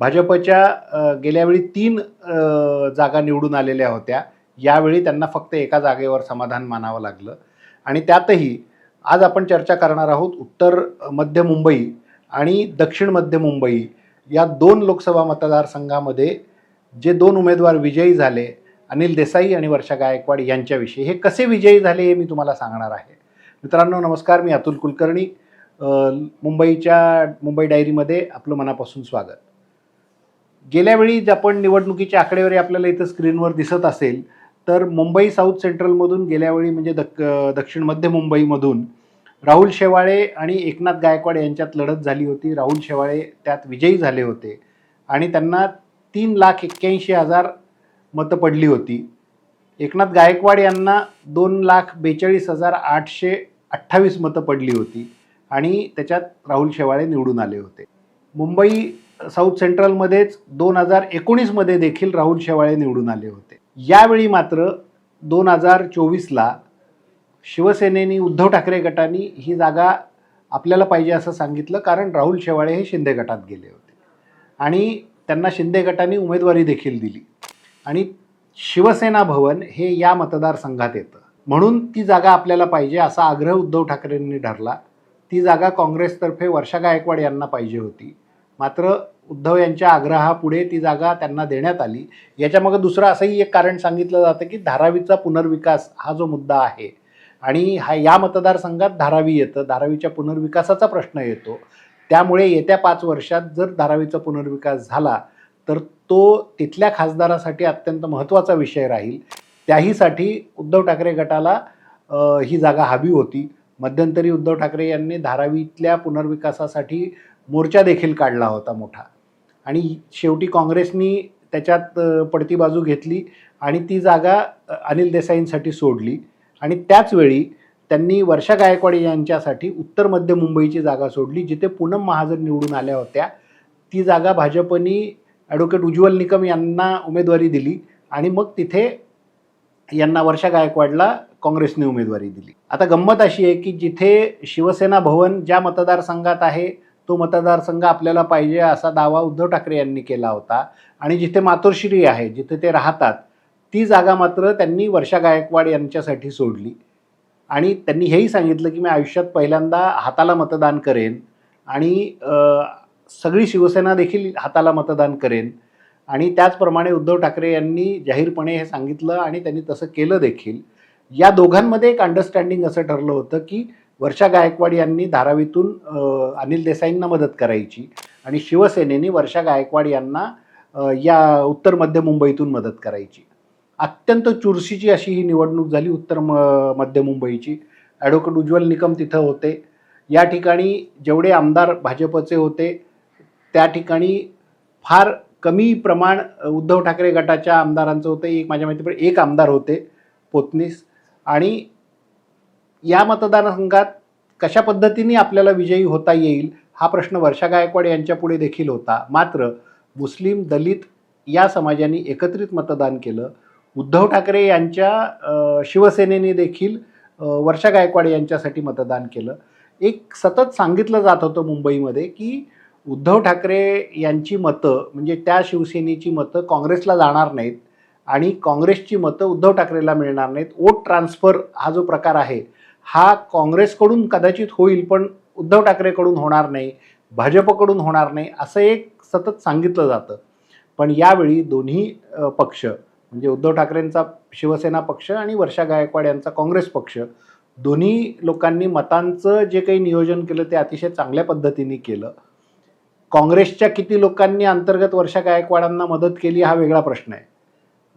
भाजपच्या गेल्यावेळी गेल्या वेळी तीन जागा निवडून आलेल्या होत्या. यावेळी त्यांना फक्त एका जागेवर समाधान मानावं लागलं. आणि त्यातही आज आपण चर्चा करणार आहोत उत्तर मध्य मुंबई आणि दक्षिण मध्य मुंबई या दोन लोकसभा मतदारसंघामध्ये जे दोन उमेदवार विजयी झाले अनिल देसाई आणि वर्षा गायकवाड यांच्याविषयी. हे कसे विजयी झाले हे मी तुम्हाला सांगणार आहे. मित्रांनो नमस्कार. मी अतुल कुलकर्णी मुंबईच्या मुंबई डायरीमध्ये आपलं मनापासून स्वागत. गेल्या वेळी आपण निवडणुकीची आकडेवारी आपल्याला इथं स्क्रीनवर दिसत असेल तर मुंबई साऊथ सेंट्रलमधून गेल्या वेळी म्हणजे दक दक्षिण मध्य मुंबईमधून राहुल शेवाळे आणि एकनाथ गायकवाड यांच्यात लढत झाली होती. राहुल शेवाळे त्यात विजयी झाले होते आणि त्यांना तीन लाख एक्क्याऐंशी हजार मतं पडली होती. एकनाथ गायकवाड यांना दोन लाख बेचाळीस हजार आठशे अठ्ठावीस मतं पडली होती आणि त्याच्यात राहुल शेवाळे निवडून आले होते. मुंबई साऊथ सेंट्रलमध्येच दोन हजार एकोणीसमध्ये देखील राहुल शेवाळे निवडून आले होते. यावेळी मात्र दोन हजार चोवीसला शिवसेनेनी उद्धव ठाकरे गटाने ही जागा आपल्याला पाहिजे असं सांगितलं कारण राहुल शेवाळे हे शिंदे गटात गेले होते. आणि त्यांना शिंदे गटाने उमेदवारी देखील दिली. आणि शिवसेना भवन हे या मतदारसंघात येतं. म्हणून ती जागा आपल्याला पाहिजे असा आग्रह उद्धव ठाकरेंनी धरला. ती जागा काँग्रेसतर्फे वर्षा गायकवाड यांना पाहिजे होती. मात्र उद्धव यांच्या आग्रहापुढे ती जागा त्यांना देण्यात आली. याच्यामागं दुसरं असंही एक कारण सांगितलं जातं की धारावीचा पुनर्विकास हा जो मुद्दा आहे आणि हा या मतदारसंघात धारावी येतं धारावीच्या पुनर्विकासाचा प्रश्न येतो. त्यामुळे येत्या पाच वर्षात जर धारावीचा पुनर्विकास झाला तर तो तिथल्या खासदारासाठी अत्यंत महत्त्वाचा विषय राहील. त्याहीसाठी उद्धव ठाकरे गटाला ही जागा हवी होती. मध्यंतरी उद्धव ठाकरे यांनी धारावीतल्या पुनर्विकासासाठी मोर्चा देखील काढला होता मोठा. आणि शेवटी काँग्रेसनी त्याच्यात पडती बाजू घेतली आणि ती जागा अनिल देसाईंसाठी सोडली. आणि त्याचवेळी त्यांनी वर्षा गायकवाड यांच्यासाठी उत्तर मध्य मुंबईची जागा सोडली जिथे पूनम महाजन निवडून आल्या होत्या. ती जागा भाजपनी ॲडव्होकेट उज्ज्वल निकम यांना उमेदवारी दिली आणि मग तिथे यांना वर्षा गायकवाडला काँग्रेसने उमेदवारी दिली. आता गंमत अशी आहे की जिथे शिवसेना भवन ज्या मतदारसंघात आहे तो मतदारसंघ आपल्याला पाहिजे असा दावा उद्धव ठाकरे यांनी केला होता. आणि जिथे मातोश्री आहे जिथे ते राहतात ती जागा मात्र त्यांनी वर्षा गायकवाड यांच्यासाठी सोडली. आणि त्यांनी हेही सांगितलं की मी आयुष्यात पहिल्यांदा हाताला मतदान करेन आणि सगळी शिवसेना देखील हाताला मतदान करेन. आणि त्याचप्रमाणे उद्धव ठाकरे यांनी जाहीरपणे हे सांगितलं आणि त्यांनी तसं केलं देखील. या दोघांमध्ये एक अंडरस्टँडिंग असं ठरलं होतं की वर्षा गायकवाड यांनी धारावीतून अनिल देसाईंना मदत करायची आणि शिवसेनेने वर्षा गायकवाड यांना या उत्तर मध्य मुंबईतून मदत करायची. अत्यंत चुरशीची अशी ही निवडणूक झाली उत्तर म मध्य मुंबईची. ॲडव्होकेट उज्ज्वल निकम तिथं होते. या ठिकाणी जेवढे आमदार भाजपचे होते त्या ठिकाणी फार कमी प्रमाण उद्धव ठाकरे गटाच्या आमदारांचं होतं. एक माझ्या माहितीप्रमाणे एक आमदार होते पोतनीस. आणि या मतदारसंघात कशा पद्धतीने आपल्याला विजयी होता येईल हा प्रश्न वर्षा गायकवाड यांच्यापुढे देखील होता. मात्र मुस्लिम दलित या समाजाने एकत्रित मतदान केलं. उद्धव ठाकरे यांच्या शिवसेनेने देखील वर्षा गायकवाड यांच्यासाठी मतदान केलं. एक सतत सांगितलं जात होतं मुंबईमध्ये की उद्धव ठाकरे यांची मतं म्हणजे त्या शिवसेनेची मतं काँग्रेसला जाणार नाहीत आणि काँग्रेसची मतं उद्धव ठाकरेला मिळणार नाहीत. वोट ट्रान्सफर हा जो प्रकार आहे हा काँग्रेसकडून कदाचित होईल पण उद्धव ठाकरेकडून होणार नाही भाजपकडून होणार नाही असं एक सतत सांगितलं जातं. पण यावेळी दोन्ही पक्ष म्हणजे उद्धव ठाकरेंचा शिवसेना पक्ष आणि वर्षा गायकवाड यांचा काँग्रेस पक्ष दोन्ही लोकांनी मतांचं जे काही नियोजन केलं ते अतिशय चांगल्या पद्धतीने केलं. काँग्रेसच्या किती लोकांनी अंतर्गत वर्षा गायकवाडांना मदत केली हा वेगळा प्रश्न आहे.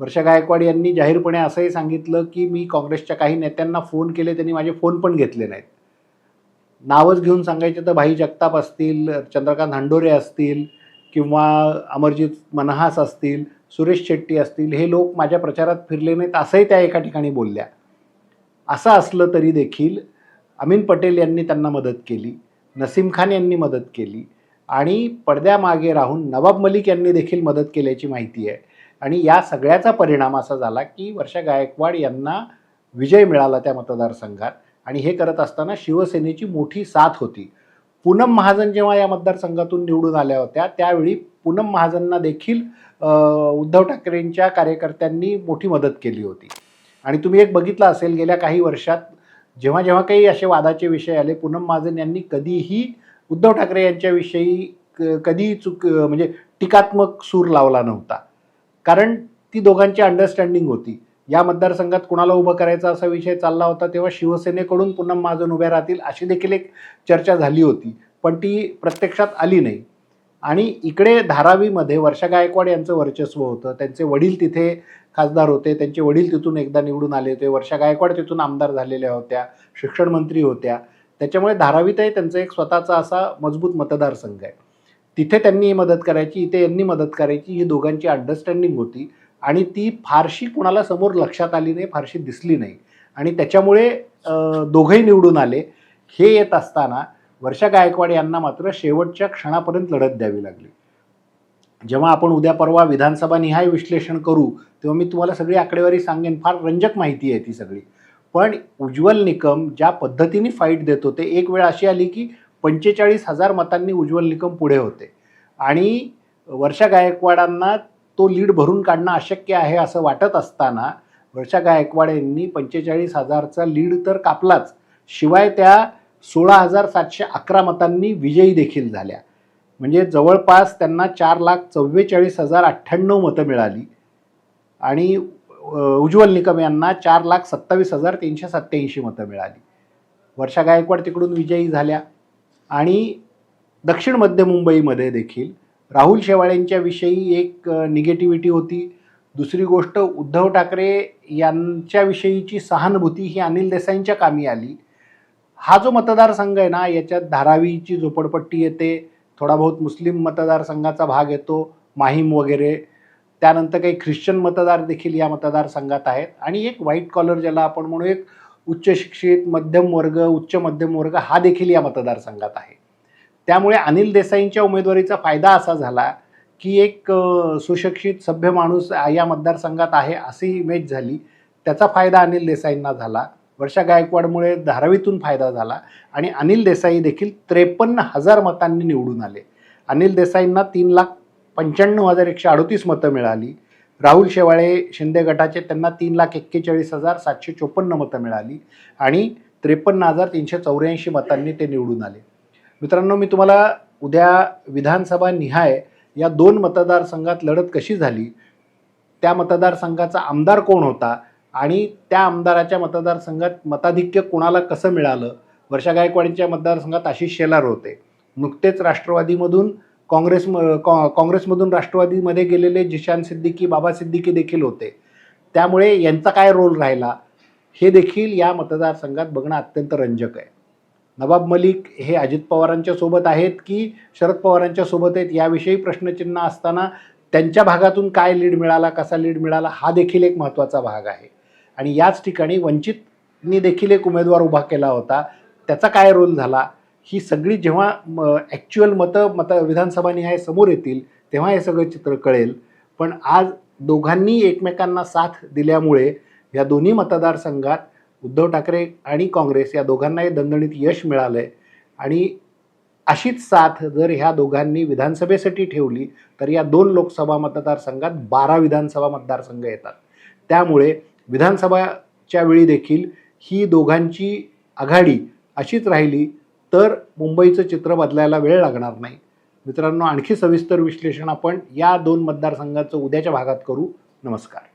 वर्षा गायकवाड यांनी जाहीरपणे असंही सांगितलं की मी काँग्रेसच्या काही नेत्यांना फोन केले त्यांनी माझे फोन पण घेतले नाहीत. नावच घेऊन सांगायचे तर भाई जगताप असतील चंद्रकांत हंडोरे असतील किंवा अमरजित मनहास असतील सुरेश शेट्टी असतील हे लोक माझ्या प्रचारात फिरले नाहीत असंही त्या एका ठिकाणी बोलल्या. असं असलं तरी देखील अमीन पटेल यांनी त्यांना मदत केली नसीम खान यांनी मदत केली आणि पडद्यामागे राहून नवाब मलिक यांनी देखील मदत केल्याची माहिती आहे. आणि या सगळ्याचा परिणाम असा झाला की वर्षा गायकवाड यांना विजय मिळाला त्या मतदारसंघात. आणि हे करत असताना शिवसेनेची मोठी साथ होती. पूनम महाजन जेव्हा या मतदारसंघातून निवडून आल्या होत्या त्यावेळी पूनम महाजनना देखील उद्धव ठाकरेंच्या कार्यकर्त्यांनी मोठी मदत केली होती. आणि तुम्ही एक बघितलं असेल गेल्या काही वर्षात जेव्हा जेव्हा काही असे वादाचे विषय आले पूनम महाजन यांनी कधीही उद्धव ठाकरे यांच्याविषयी क- कधीही चुक म्हणजे टीकात्मक सूर लावला नव्हता. कारण ती दोघांची अंडरस्टँडिंग होती. या मतदारसंघात कुणाला उभं करायचा असा विषय चालला होता तेव्हा शिवसेनेकडून पुन्हा महाजन उभ्या राहतील अशी देखील एक चर्चा झाली होती. पण ती प्रत्यक्षात आली नाही. आणि इकडे धारावीमध्ये वर्षा गायकवाड यांचं वर्चस्व होतं. त्यांचे वडील तिथे खासदार होते. त्यांचे वडील तिथून एकदा निवडून आले होते. वर्षा गायकवाड तिथून आमदार झालेल्या होत्या शिक्षणमंत्री होत्या. त्याच्यामुळे धारावीतही त्यांचं एक स्वतःचा असा मजबूत मतदारसंघ आहे. तिथे त्यांनी मदत करायची इथे यांनी मदत करायची ही दोघांची अंडरस्टँडिंग होती. आणि ती फारशी कुणाला समोर लक्षात आली नाही फारशी दिसली नाही. आणि त्याच्यामुळे दोघंही निवडून आले. हे येत असताना वर्षा गायकवाड यांना मात्र शेवटच्या क्षणापर्यंत लढत द्यावी लागली. जेव्हा आपण उद्या परवा विधानसभा निहाय विश्लेषण करू तेव्हा मी तुम्हाला सगळी आकडेवारी सांगेन. फार रंजक माहिती आहे ती सगळी. पण उज्ज्वल निकम ज्या पद्धतीने फाईट देत होते एक वेळ अशी आली की पंचेचाळीस हजार मतांनी उज्ज्वल निकम पुढे होते. आणि वर्षा गायकवाडांना तो लीड भरून काढणं अशक्य आहे असं वाटत असताना वर्षा गायकवाड यांनी पंचेचाळीस हजारचा लीड तर कापलाच. शिवाय त्या सोळा हजार सातशे अकरा मतांनी विजयी देखील झाल्या. म्हणजे जवळपास त्यांना चार लाख चव्वेचाळीस हजार अठ्ठ्याण्णव मतं मिळाली. आणि उज्ज्वल निकम यांना चार लाख सत्तावीस हजार तीनशे सत्त्याऐंशी मतं मिळाली. वर्षा गायकवाड तिकडून विजयी झाल्या. आणि दक्षिण मध्य मुंबईमध्ये देखील राहुल शेवाळेंच्याविषयी एक निगेटिव्हिटी होती. दुसरी गोष्ट उद्धव ठाकरे यांच्याविषयीची सहानुभूती ही अनिल देसाईंच्या कामी आली. हा जो मतदारसंघ आहे ना याच्यात धारावीची झोपडपट्टी येते थोडा बहुत मुस्लिम मतदारसंघाचा भाग येतो माहीम वगैरे. त्यानंतर काही ख्रिश्चन मतदार देखील या मतदारसंघात आहेत. आणि एक व्हाईट कॉलर ज्याला आपण म्हणू एक उच्च शिक्षित मध्यम वर्ग उच्च मध्यम वर्ग हा देखील या मतदारसंघात आहे. त्यामुळे अनिल देसाईंच्या उमेदवारीचा फायदा असा झाला की एक सुशिक्षित सभ्य माणूस या मतदारसंघात आहे अशी इमेज झाली. त्याचा फायदा अनिल देसाईंना झाला. वर्षा गायकवाडमुळे धारावीतून फायदा झाला आणि अनिल देसाई देखील त्रेपन्न हजार मतांनी निवडून आले. अनिल देसाईंना तीन लाख पंच्याण्णव हजार एकशे अडतीस मतं मिळाली. राहुल शेवाळे शिंदे गटाचे त्यांना तीन लाख एक्केचाळीस हजार सातशे चोपन्न मतं मिळाली आणि त्रेपन्न हजार तीनशे चौऱ्याऐंशी मतांनी ते निवडून आले. मित्रांनो मी तुम्हाला उद्या विधानसभा निहाय या दोन मतदारसंघात लढत कशी झाली त्या मतदारसंघाचा आमदार कोण होता आणि त्या आमदाराच्या मतदारसंघात मताधिक्य कोणाला कसं मिळालं वर्षा गायकवाडींच्या मतदारसंघात आशिष शेलार होते. नुकतेच राष्ट्रवादीमधून काँग्रेस काँ- काँग्रेसमधून राष्ट्रवादीमध्ये गेलेले जिशान सिद्दीकी बाबा सिद्दीकी देखील होते. त्यामुळे यांचा काय रोल राहिला? हे देखील या मतदारसंघात बघणं अत्यंत रंजक आहे. नवाब मलिक हे अजित पवारांच्या सोबत आहेत की शरद पवारांच्या सोबत आहेत याविषयी प्रश्नचिन्ह असताना त्यांच्या भागातून काय लीड मिळाला कसा लीड मिळाला हा देखील एक महत्त्वाचा भाग आहे. आणि याच ठिकाणी वंचितनी देखील एक उमेदवार उभा केला होता. त्याचा काय रोल झाला? ही सगळी जेव्हा ॲक्च्युअल मतं मत विधानसभानिहाय समोर येतील तेव्हा हे सगळं चित्र कळेल. पण आज दोघांनी एकमेकांना साथ दिल्यामुळे या दोन्ही मतदारसंघात उद्धव ठाकरे आणि काँग्रेस या दोघांनाही दणदणीत यश मिळालं आहे आणि अशीच साथ जर ह्या दोघांनी विधानसभेसाठी ठेवली तर या दोन लोकसभा मतदारसंघात बारा विधानसभा मतदारसंघ येतात. त्यामुळे विधानसभाच्या वेळी देखील ही दोघांची आघाडी अशीच राहिली तर मुंबईचं चित्र बदलायला वेळ लागणार नाही. मित्रांनो आणखी सविस्तर विश्लेषण आपण या दोन मतदारसंघाचं उद्याच्या भागात करू. नमस्कार.